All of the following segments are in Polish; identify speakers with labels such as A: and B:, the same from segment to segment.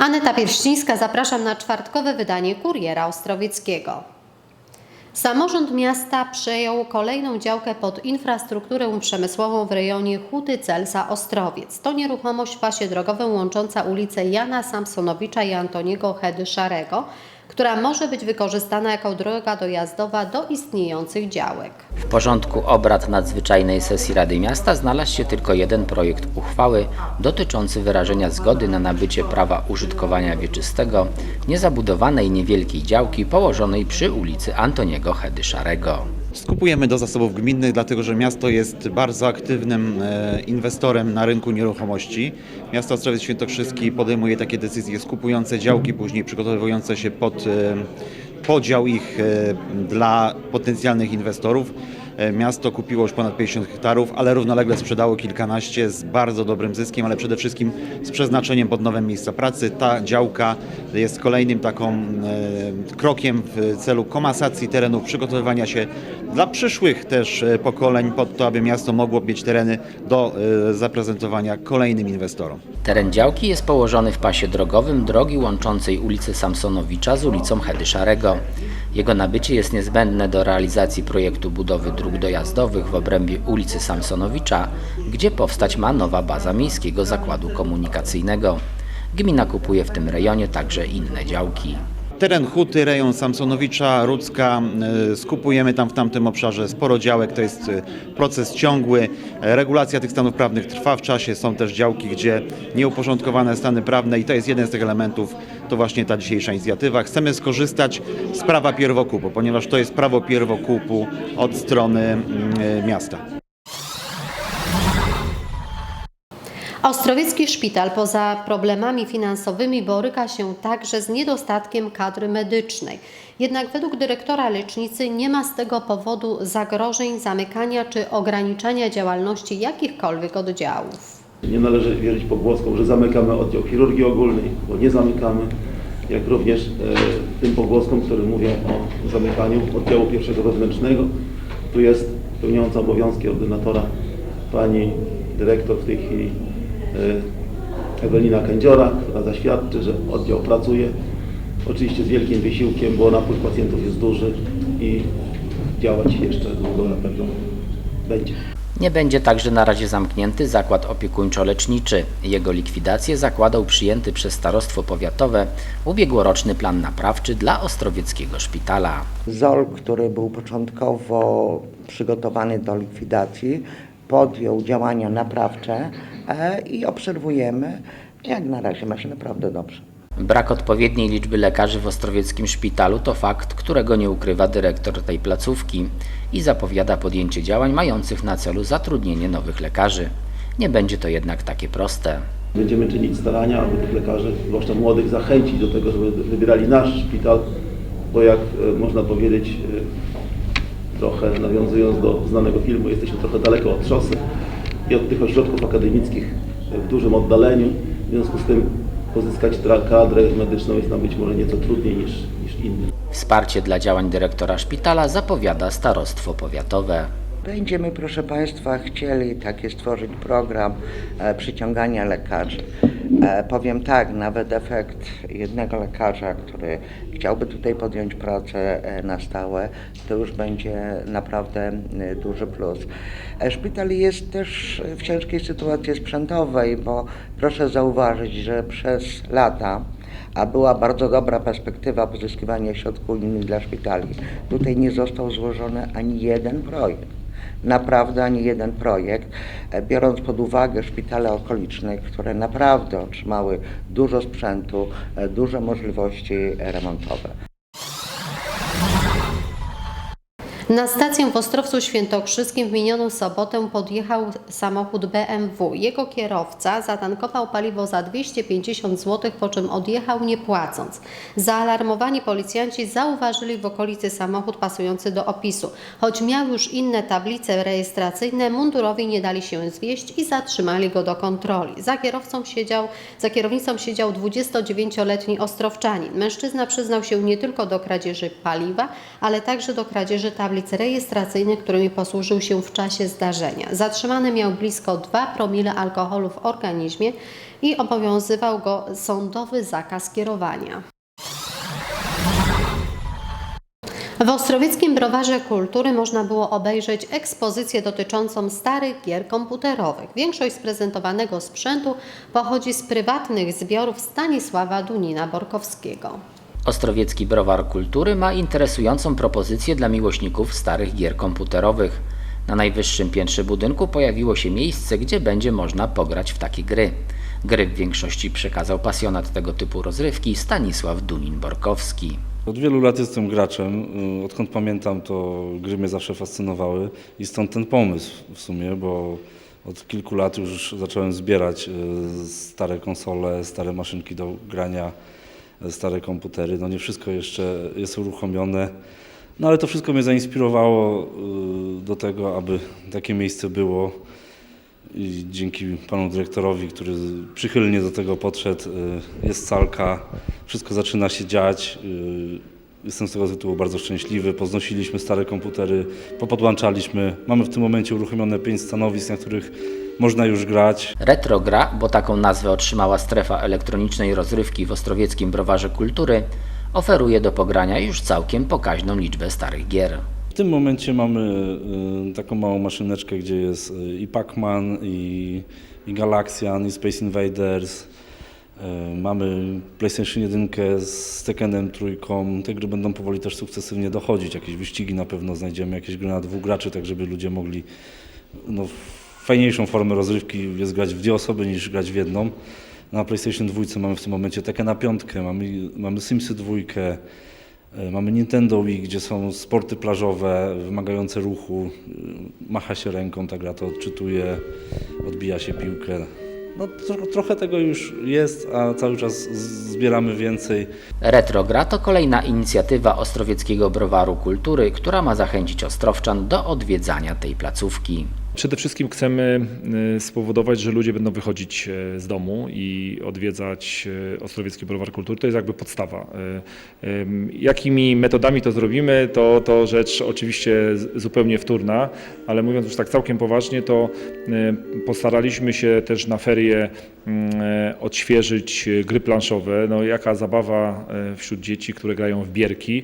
A: Aneta Pierścińska, zapraszam na czwartkowe wydanie Kuriera Ostrowieckiego. Samorząd miasta przejął kolejną działkę pod infrastrukturę przemysłową w rejonie Huty Celsa Ostrowiec. To nieruchomość w pasie drogowym łącząca ulice Jana Samsonowicza i Antoniego Hedy Szarego, która może być wykorzystana jako droga dojazdowa do istniejących działek.
B: W porządku obrad nadzwyczajnej sesji Rady Miasta znalazł się tylko jeden projekt uchwały dotyczący wyrażenia zgody na nabycie prawa użytkowania wieczystego niezabudowanej niewielkiej działki położonej przy ulicy Antoniego Hedy Szarego.
C: Skupujemy do zasobów gminnych, dlatego że miasto jest bardzo aktywnym e, inwestorem na rynku nieruchomości. Miasto Ostrowiec Świętokrzyski podejmuje takie decyzje skupujące działki, później przygotowujące się pod e, podział ich e, dla potencjalnych inwestorów. Miasto kupiło już ponad 50 hektarów, ale równolegle sprzedało kilkanaście z bardzo dobrym zyskiem, ale przede wszystkim z przeznaczeniem pod nowe miejsca pracy. Ta działka jest kolejnym taką krokiem w celu komasacji terenów, przygotowywania się dla przyszłych też e, pokoleń pod to, aby miasto mogło mieć tereny do e, zaprezentowania kolejnym inwestorom.
B: Teren działki jest położony w pasie drogowym drogi łączącej ulicę Samsonowicza z ulicą Hedy Szarego. Jego nabycie jest niezbędne do realizacji projektu budowy dróg dojazdowych w obrębie ulicy Samsonowicza, gdzie powstać ma nowa baza Miejskiego Zakładu Komunikacyjnego. Gmina kupuje w tym rejonie także inne działki.
C: Teren Huty, rejon Samsonowicza, Rudzka, e, skupujemy tam w tamtym obszarze sporo działek, to jest e, proces ciągły. E, Regulacja tych stanów prawnych trwa w czasie, są też działki, gdzie nieuporządkowane stany prawne i to jest jeden z tych elementów, to właśnie ta dzisiejsza inicjatywa. Chcemy skorzystać z prawa pierwokupu, ponieważ to jest prawo pierwokupu od strony mm, miasta.
A: Ostrowiecki Szpital poza problemami finansowymi boryka się także z niedostatkiem kadry medycznej. Jednak według dyrektora lecznicy nie ma z tego powodu zagrożeń zamykania czy ograniczania działalności jakichkolwiek oddziałów.
D: Nie należy wierzyć pogłoskom, że zamykamy oddział chirurgii ogólnej, bo nie zamykamy, jak również e, tym pogłoskom, które mówią o zamykaniu oddziału pierwszego wewnętrznego. Tu jest pełniąca obowiązki ordynatora pani dyrektor w tej chwili Ewelina Kędziora, która zaświadczy, że oddział pracuje. Oczywiście z wielkim wysiłkiem, bo napływ pacjentów jest duży i działać jeszcze długo na pewno będzie.
B: Nie będzie także na razie zamknięty zakład opiekuńczo-leczniczy. Jego likwidację zakładał przyjęty przez Starostwo Powiatowe ubiegłoroczny plan naprawczy dla Ostrowieckiego Szpitala.
E: ZOL, który był początkowo przygotowany do likwidacji, podjął działania naprawcze e, i obserwujemy. Jak na razie ma się naprawdę dobrze.
B: Brak odpowiedniej liczby lekarzy w Ostrowieckim Szpitalu to fakt, którego nie ukrywa dyrektor tej placówki i zapowiada podjęcie działań mających na celu zatrudnienie nowych lekarzy. Nie będzie to jednak takie proste.
D: Będziemy czynić starania, aby tych lekarzy, zwłaszcza młodych, zachęcić do tego, żeby wybierali nasz szpital, bo jak e, można powiedzieć, e, trochę nawiązując do znanego filmu, jesteśmy trochę daleko od szosy i od tych ośrodków akademickich w dużym oddaleniu. W związku z tym pozyskać kadrę medyczną jest nam być może nieco trudniej niż, niż innym.
B: Wsparcie dla działań dyrektora szpitala zapowiada Starostwo Powiatowe.
E: Będziemy, proszę Państwa, chcieli taki stworzyć program e, przyciągania lekarzy. E, powiem tak, nawet efekt jednego lekarza, który chciałby tutaj podjąć pracę e, na stałe, to już będzie naprawdę duży plus. Szpital jest też w ciężkiej sytuacji sprzętowej, bo proszę zauważyć, że przez lata a była bardzo dobra perspektywa pozyskiwania środków unijnych dla szpitali. Tutaj nie został złożony ani jeden projekt. Naprawdę ani jeden projekt, e, biorąc pod uwagę szpitale okoliczne, które naprawdę otrzymały dużo sprzętu, e, duże możliwości remontowe.
A: Na stację w Ostrowcu Świętokrzyskim w minioną sobotę podjechał samochód BMW. Jego kierowca zatankował paliwo za 250 zł, po czym odjechał nie płacąc. Zaalarmowani policjanci zauważyli w okolicy samochód pasujący do opisu. Choć miał już inne tablice rejestracyjne, mundurowi nie dali się zwieść i zatrzymali go do kontroli. Za kierowcą siedział, za kierownicą siedział 29-letni ostrowczanin. Mężczyzna przyznał się nie tylko do kradzieży paliwa, ale także do kradzieży tablic tablic rejestracyjnych, którymi posłużył się w czasie zdarzenia. Zatrzymany miał blisko 2 promile alkoholu w organizmie i obowiązywał go sądowy zakaz kierowania. W Ostrowieckim Browarze Kultury można było obejrzeć ekspozycję dotyczącą starych gier komputerowych. Większość sprezentowanego sprzętu pochodzi z prywatnych zbiorów Stanisława Dunina-Borkowskiego.
B: Ostrowiecki Browar Kultury ma interesującą propozycję dla miłośników starych gier komputerowych. Na najwyższym piętrze budynku pojawiło się miejsce, gdzie będzie można pograć w takie gry. Gry w większości przekazał pasjonat tego typu rozrywki Stanisław Dunin-Borkowski.
F: Od wielu lat jestem graczem. Y, Odkąd pamiętam, to gry mnie zawsze fascynowały i stąd ten pomysł w sumie, bo od kilku lat już zacząłem zbierać y, stare konsole, stare maszynki do grania, stare komputery. No nie wszystko jeszcze jest uruchomione, no ale to wszystko mnie zainspirowało y, do tego, aby takie miejsce było. I dzięki panu dyrektorowi, który przychylnie do tego podszedł, y, jest salka, wszystko zaczyna się dziać. y, Jestem z tego tytułu bardzo szczęśliwy. Poznosiliśmy stare komputery, popodłączaliśmy. Mamy w tym momencie uruchomione pięć stanowisk, na których można już grać.
B: Retrogra, bo taką nazwę otrzymała strefa elektronicznej rozrywki w Ostrowieckim Browarze Kultury, oferuje do pogrania już całkiem pokaźną liczbę starych gier.
F: W tym momencie mamy y, taką małą maszyneczkę, gdzie jest y, i Pac-Man, i, i Galaxian, i Space Invaders. Y, Mamy PlayStation 1 z Tekkenem trójką. Te gry będą powoli też sukcesywnie dochodzić. Jakieś wyścigi na pewno znajdziemy, jakieś gry na dwóch graczy, tak żeby ludzie mogli no, fajniejszą formę rozrywki jest grać w dwie osoby niż grać w jedną. Na PlayStation 2 mamy w tym momencie Tekkena piątkę, mamy, mamy Simsy dwójkę, e, mamy Nintendo Wii, gdzie są sporty plażowe wymagające ruchu. e, Macha się ręką, ta gra to odczytuje, odbija się piłkę. No, tro, trochę tego już jest, a cały czas zbieramy więcej.
B: Retrogra to kolejna inicjatywa Ostrowieckiego Browaru Kultury, która ma zachęcić ostrowczan do odwiedzania tej placówki.
G: Przede wszystkim chcemy y, spowodować, że ludzie będą wychodzić e, z domu i odwiedzać e, Ostrowiecki Browar Kultury. To jest jakby podstawa. Y, Jakimi metodami to zrobimy, to, to rzecz oczywiście zupełnie wtórna, ale mówiąc już tak całkiem poważnie, to y, postaraliśmy się też na ferie mm, odświeżyć gry planszowe. No, jaka zabawa wśród dzieci, które grają w bierki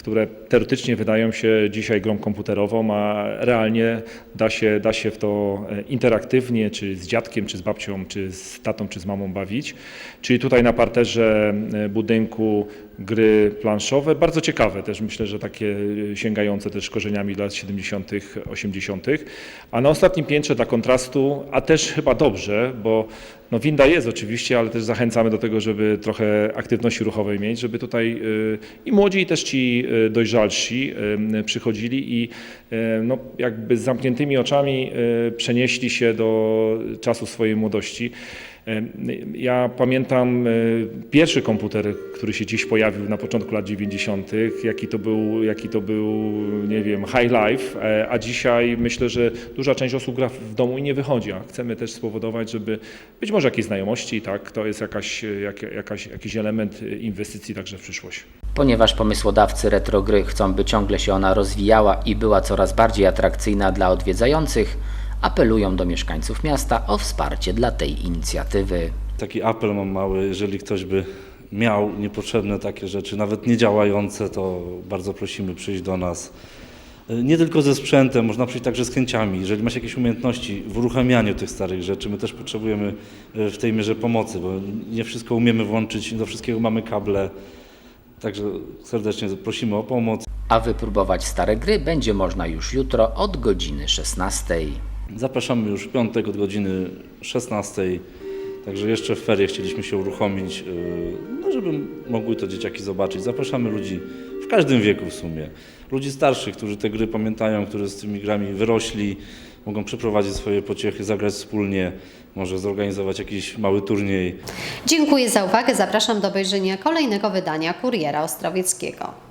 G: które teoretycznie wydają się dzisiaj grą komputerową, a realnie da się, da się w to e, interaktywnie, czy z dziadkiem, czy z babcią, czy z tatą, czy z mamą bawić. Czyli tutaj na parterze e, budynku gry planszowe, bardzo ciekawe też, myślę, że takie e, sięgające też korzeniami lat 70., 80., a na ostatnim piętrze dla kontrastu, a też chyba dobrze, bo no winda jest oczywiście, ale też zachęcamy do tego, żeby trochę aktywności ruchowej mieć, żeby tutaj i młodzi, i też ci dojrzalsi y, przychodzili i y, no, jakby z zamkniętymi oczami y, przenieśli się do czasu swojej młodości. Ja pamiętam y, pierwszy komputer, który się dziś pojawił na początku lat 90., jaki to był, jaki to był nie wiem, high life, e, a dzisiaj myślę, że duża część osób gra w domu i nie wychodzi, a chcemy też spowodować, żeby być może jakieś znajomości, tak, to jest jakaś, jak, jakaś, jakiś element y, inwestycji także w przyszłość.
B: Ponieważ pomysłodawcy retrogry chcą, by ciągle się ona rozwijała i była coraz bardziej atrakcyjna dla odwiedzających, apelują do mieszkańców miasta o wsparcie dla tej inicjatywy.
F: Taki apel mam mały, jeżeli ktoś by miał niepotrzebne takie rzeczy, nawet niedziałające, to bardzo prosimy przyjść do nas. Nie tylko ze sprzętem, można przyjść także z chęciami. Jeżeli masz jakieś umiejętności w uruchamianiu tych starych rzeczy, my też potrzebujemy e, w tej mierze pomocy, bo nie wszystko umiemy włączyć, do wszystkiego mamy kable. Także serdecznie prosimy o pomoc.
B: A wypróbować stare gry będzie można już jutro od godziny 16.
F: Zapraszamy już w piątek od godziny 16. Także jeszcze w ferie chcieliśmy się uruchomić, yy, no żeby mogły to dzieciaki zobaczyć. Zapraszamy ludzi w każdym wieku w sumie. Ludzi starszych, którzy te gry pamiętają, którzy z tymi grami wyrośli, mogą przeprowadzić swoje pociechy, zagrać wspólnie, może zorganizować jakiś mały turniej.
A: Dziękuję za uwagę. Zapraszam do obejrzenia kolejnego wydania Kuriera Ostrowieckiego.